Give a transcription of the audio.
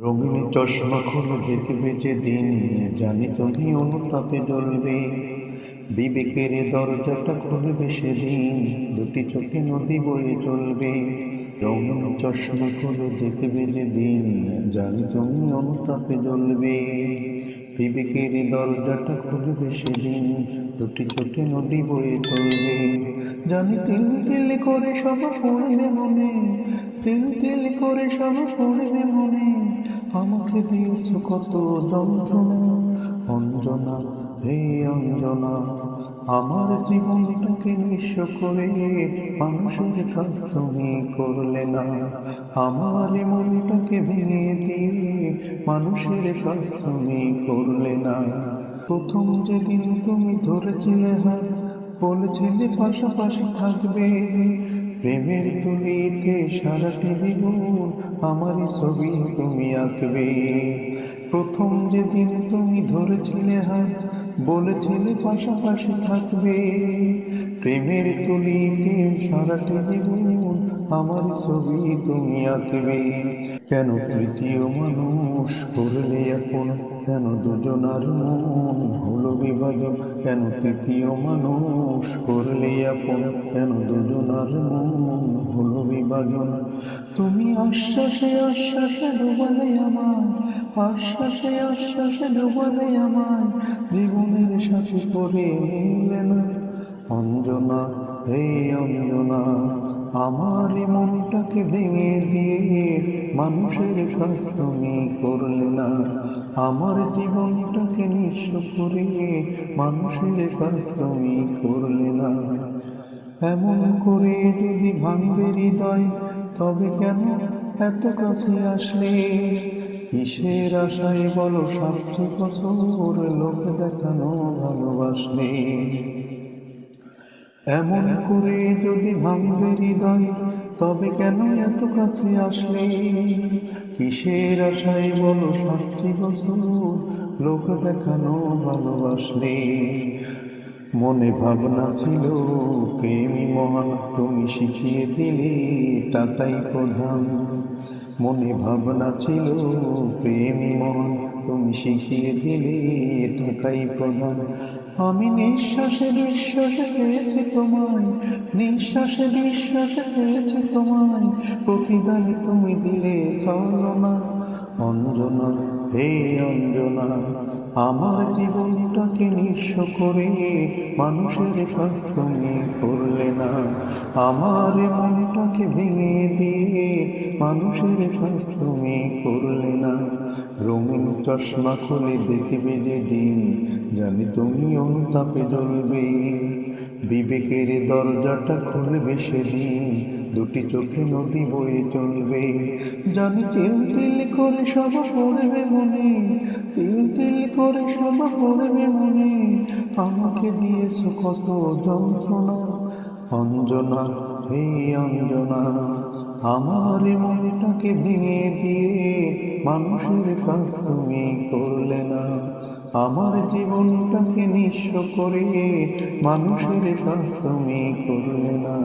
রঙিন চশমা খুলে দেখবে যে দিন জানি তুমি অনুতাপে জ্বলবে। বিবেকের দরজাটা খুলবে সেদিন, দুটি চোখে নদী বয়ে চলবে। রঙিন চশমা খুলে দেখবে যে দিন জানি তুমি অনুতাপে জ্বলবে। বিবেকের দরজাটা খুলবে সেদিন, দুটি চোখে নদী বয়ে চলবে। জানি তিল তিল করে সব পড়বে মনে, তিল তিল করে সব পড়বে মনে। আমাকে দিয়েছ কত যন্ত্রণা, অঞ্জনা হে অঞ্জনা, আমার জীবনটাকে নিঃস্ব করে মানুষের কাজ তুমি করলে না। আমার মনটাকে ভেঙে দিয়ে মানুষের কাজ তুমি করলে না। প্রথম যেদিন তুমি ধরেছিলে হাত, বলেছিলে পাশাপাশি থাকবে। প্রেমের তুলিতে সারাটি দ্বিগুণ আমারই ছবি তুমি আঁকবে। প্রথম যেদিন তুমি ধরেছিলে হাত বলেছিলে পাশাপাশি থাকবে। প্রেমের তুলিতে সারাটি জীবন আমার ছবি তুমি আঁকবে। কেন তৃতীয় মানুষ এখন কেন দুজনার মন হলো বিভাজন কেন তৃতীয় মানুষ করলে আপন? কেন দুজনার মন হলো বিভাজন তুমি আশ্বাসে আশ্বাসে ডুবালে আমায়, আশ্বাসে আশ্বাসে ডুবালে আমায়, জীবনের সাথে করে নিলে না। অঞ্জনা, হে অঞ্জনা আমার মনটাকে ভেঙে দিয়ে মানুষের কাজ তুমি করলে না। আমার জীবনটাকে নিঃস্ব করে মানুষের কাজ তুমি করলে না। এমন করে যদি ভাঙবে হৃদয়, তবে কেন এত কাছে আসলে? কিসের আশায় বলো বছর লোক দেখানো ভালোবাসলে। এমন করে যদি ভাঙবে হৃদয়, তবে কেন এত কাছে আসলে? কিসের আশায় বলো সাতটি বছর লোক দেখানো ভালোবাসলে? মনে ভাবনা ছিল, প্রেমী মহান, তুমি শিখিয়ে দিলে টাকাই প্রধান। মনে ভাবনা ছিল, প্রেমী মহান তুমি শিখিয়ে দিলে টাকাই প্রধান। আমি নিঃশ্বাসে বিশ্বাসে চেয়েছি তোমায়, নিঃশ্বাসে বিশ্বাসে চেয়েছি তোমায়। প্রতিদানে তুমি দিলে চলনা অঞ্জনা হে অঞ্জনা। আমার জীবনটাকে নিঃস্ব করে মানুষের কাজ তুমি করলে না। আমার মনটাকে ভেঙে দিয়ে মানুষের কাজ তুমি করলে চশমা খুলে দেখবে যে দিন, জানি তুমি অনুতাপে জ্বলবে। বিবেকের দরজাটা খুলবে সেদিন, দুটি চোখে নদী বয়ে চলবে। জানি তিল তিল করে সব পড়বে মনে, তিল তিল করে সব পড়বে মনে। আমাকে দিয়েছ কত যন্ত্রণা, অঞ্জনা হে অঞ্জনা, আমার মনটাকে ভেঙে দিয়ে মানুষের কাজ তুমি করলে না। আমার জীবনটাকে নিঃস্ব করে মানুষের কাজ তুমি করলে না।